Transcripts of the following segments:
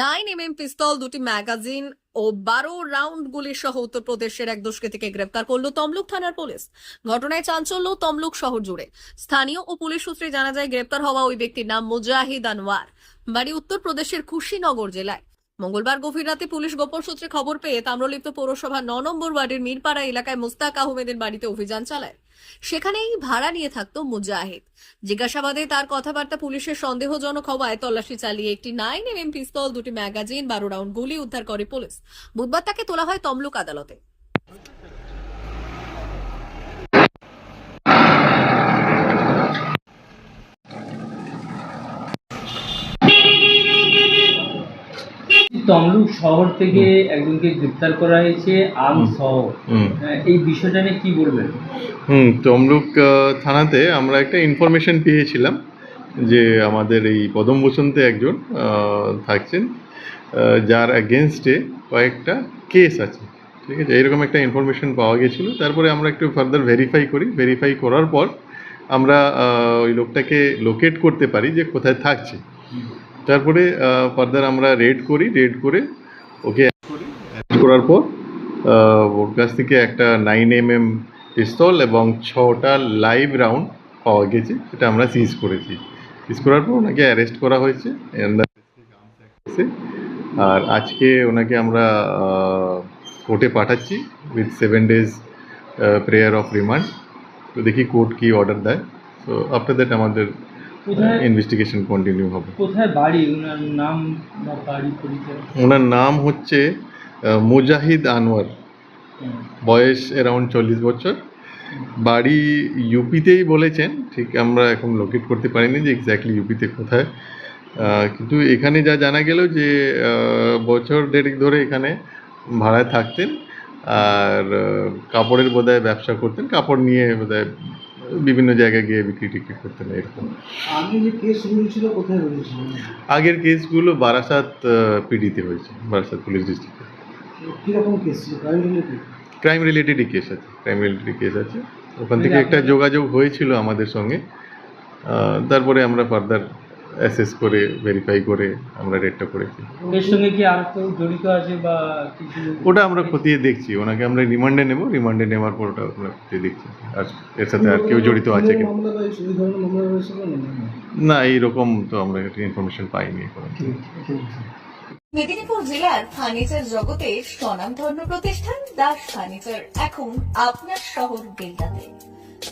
Nine M M pistol, দুটি magazine ও বারো round গুলি সহ উত্তরপ্রদেশের এক দুষ্কৃতীকে গ্রেপ্তার করল তমলুক থানার পুলিশ। ঘটনায় চাঞ্চল্য, তমলুক শহর জুড়ে। স্থানীয় ও পুলিশ সূত্রে জানা যায়, গ্রেপ্তার হওয়া ওই ব্যক্তির নাম মুজাহিদ আনোয়ার বাড়ি উত্তরপ্রদেশের খুশিনগর জেলায়। মঙ্গলবার গভীর রাতে পুলিশ গোপন সূত্রে খবর পেয়ে তাম্রলিপ্ত পৌরসভা ন নম্বর ওয়ার্ডের মিরপাড়া এলাকায় মুস্তাক আহমেদের বাড়িতে অভিযান চালায়। সেখানেই ভাড়া নিয়ে থাকতো মুজাহিদ। জিজ্ঞাসাবাদে তার কথাবার্তা পুলিশের সন্দেহজনক হওয়ায় তল্লাশি চালিয়ে একটি নাইন এম পিস্তল, দুটি ম্যাগাজিন, বারো রাউন্ড গুলি উদ্ধার করে পুলিশ। বুধবার তাকে তোলা হয় তমলুক আদালতে। তমলুক শহর থেকে একজনকে গ্রেপ্তার করা হয়েছে আম সহ। হুম। এই বিষয়টা নিয়ে কি বলবেন? হুম তমলুক থানাতে আমরা একটা ইনফরমেশন পেয়েছিলাম যে আমাদের এই পদম বসন্তে একজন থাকছেন যার অ্যাগেনস্টে কয়েকটা কেস আছে ঠিক আছে? এরকম একটা ইনফরমেশন পাওয়া গেছিল। তারপরে আমরা একটু ফার্দার ভেরিফাই করি। ভেরিফাই করার পর আমরা ওই লোকটাকে লোকেট করতে পারি যে কোথায় থাকছে। তারপরে ফার্দার আমরা রেড করি রেড করে ওকে করার পর ওর কাছ থেকে একটা নাইন এম এম পিস্তল এবং ছটা লাইভ রাউন্ড পাওয়া গেছে, সেটা আমরা সিজ করেছি। সিজ করার পর ওনাকে অ্যারেস্ট করা হয়েছে। আর আজকে ওনাকে আমরা কোর্টে পাঠাচ্ছি with seven days prayer of remand তো দেখি কোর্ট কি অর্ডার দেয়। তো আফটার দ্যাট আমাদের ইনভেস্টিগেশন কন্টিনিউ হবে। কোথায় বাড়ি? ওনার নাম বা বাড়ি পরিচয়? ওনার নাম হচ্ছে মুজাহিদ আনোয়ার বয়স অ্যারাউন্ড চল্লিশ বছর। বাড়ি ইউপিতেই বলেছেন ঠিক আমরা এখন লোকেট করতে পারিনি যে এক্স্যাক্টলি ইউপিতে কোথায়। কিন্তু এখানে যা জানা গেল যে বছর দেড়েক ধরে এখানে ভাড়ায় থাকতেন আর কাপড়ের বোধহয় ব্যবসা করতেন। কাপড় নিয়ে বোধহয় বিভিন্ন জায়গায় গিয়ে বিক্রি টিক্রি করতেন এরকম। আগে যে কোথায় আগের কেসগুলো বারাসাত পিডিতে হয়েছে বারাসাত পুলিশ ডিস্ট্রিক্টে কীরকম কেস ছিল? ক্রাইম রিলেটেড ক্রাইম রিলেটেডই কেস আছে ক্রাইম রিলেটেড কেস আছে। ওখান থেকে একটা যোগাযোগ হয়েছিল আমাদের সঙ্গে। তারপরে আমরা ফার্দার অ্যাসেস করে ভেরিফাই করে আমরা রেটটা করেছি। এর সঙ্গে কি আর কেউ জড়িত আছে বা কিছু ওটা আমরা খতিয়ে দেখছি ওনাকে আমরা রিমান্ডে নেব রিমান্ডে নেওয়ার পর ওটা আমরা খতিয়ে দেখছি। আর এর সাথে আর কেউ জড়িত আছে কি না এইরকম তো আমরা ইনফরমেশন পাইনি এখন। মেদিনীপুর জেলার ফার্নিচার জগতে স্বনামধন্য প্রতিষ্ঠান দাস ফার্নিচার এখন আপনার শহর বেলদাতে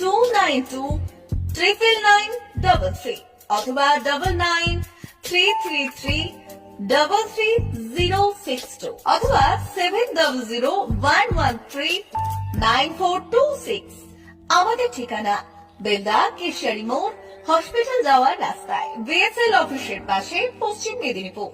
two nine two nine three nine three three three three zero six two seven zero one one three nine four two six আমাদের ঠিকানা বেলদা কেশিয়ারি মোড় হসপিটাল যাওয়ার রাস্তায় বিএসএল অফিসের পাশে, পশ্চিম মেদিনীপুর।